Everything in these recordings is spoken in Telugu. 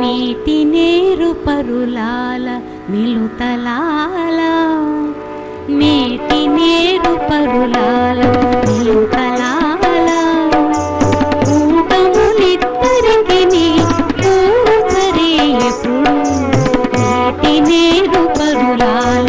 నీటి నేరు పరులాల నిలుతలాల. నీటి నేరు పరులాల నిలుతలాల. ఊటములిద్దరికి నీ నీటి నేరు పరులాల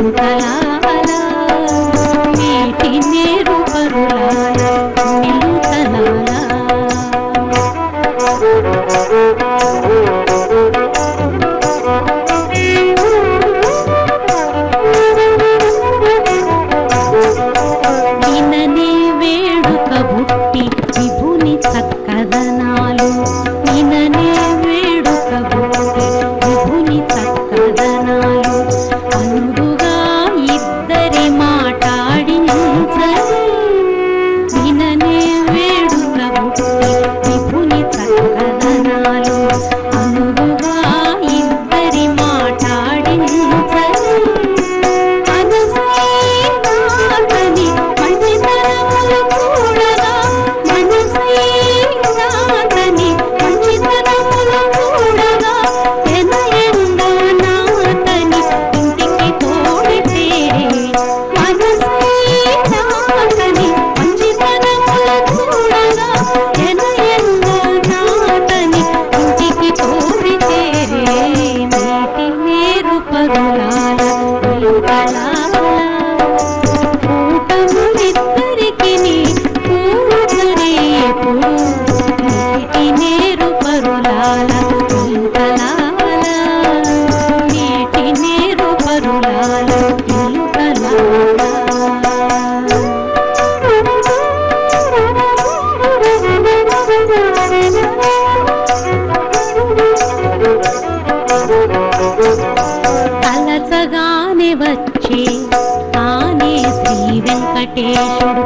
Thank. తలచగానే వచ్చి తానే శ్రీ వెంకటేశుడు.